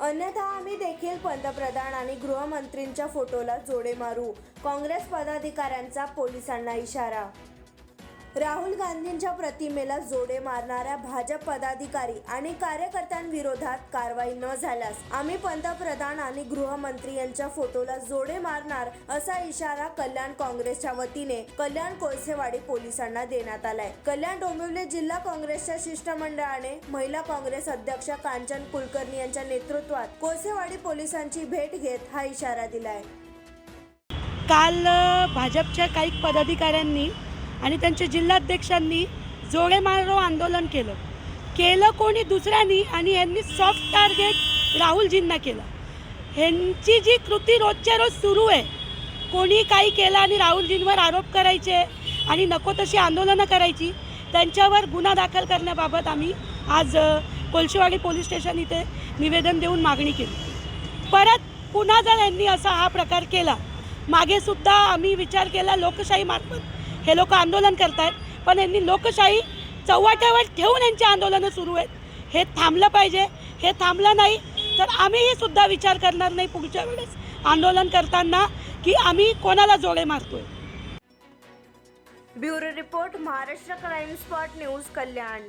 अन्यथा आम्ही देखील पंतप्रधान आणि गृहमंत्रींच्या फोटोला जोडे मारू. काँग्रेस पदाधिकाऱ्यांचा पोलिसांना इशारा राहुल गांधींच्या प्रतिमेला जोडे मारणाऱ्या भाजप पदाधिकारी आणि कार्यकर्त्यांविरोधात कारवाई न झाल्यास आम्ही पंतप्रधान आणि गृहमंत्री यांच्या फोटोला जोडे मारणार असा इशारा कल्याण काँग्रेसच्या वतीने कल्याण कोळसेवाडी पोलिसांना देण्यात आलाय. कल्याण डोंबिवली जिल्हा काँग्रेसच्या शिष्टमंडळाने महिला काँग्रेस अध्यक्ष कांचन कुलकर्णी यांच्या नेतृत्वात कोळसेवाडी पोलिसांची भेट घेत हा इशारा दिलाय. काल भाजपच्या काही पदाधिकाऱ्यांनी आणि त्यांच्या जिल्हाध्यक्षांनी जोडे मारो आंदोलन केलं. केलं कोणी दुसऱ्यांनी आणि यांनी सॉफ्ट टार्गेट राहुलजींना केलं. ह्यांची जी कृती रोजच्या रोज सुरू आहे कोणी काही केलं आणि राहुलजींवर आरोप करायचे आणि नको तशी आंदोलनं करायची त्यांच्यावर गुन्हा दाखल करण्याबाबत आम्ही आज अ, कोळशेवाडी पोलीस स्टेशन इथे निवेदन देऊन मागणी केली. परत पुन्हा जर यांनी असा हा प्रकार केला मागेसुद्धा आम्ही विचार केला लोकशाहीमार्फत. हे लोक आंदोलन करतायत पण यांनी लोकशाही चव्हाट्यावर ठेवून यांची आंदोलनं सुरू आहेत. हे थांबलं पाहिजे हे थांबलं नाही तर आम्हीही सुद्धा विचार करणार नाही पुढच्या वेळेस. आंदोलन करताना की आम्ही कोणाला जोडे मारतोय. Bureau report Maharashtra crime spot news Kalyan.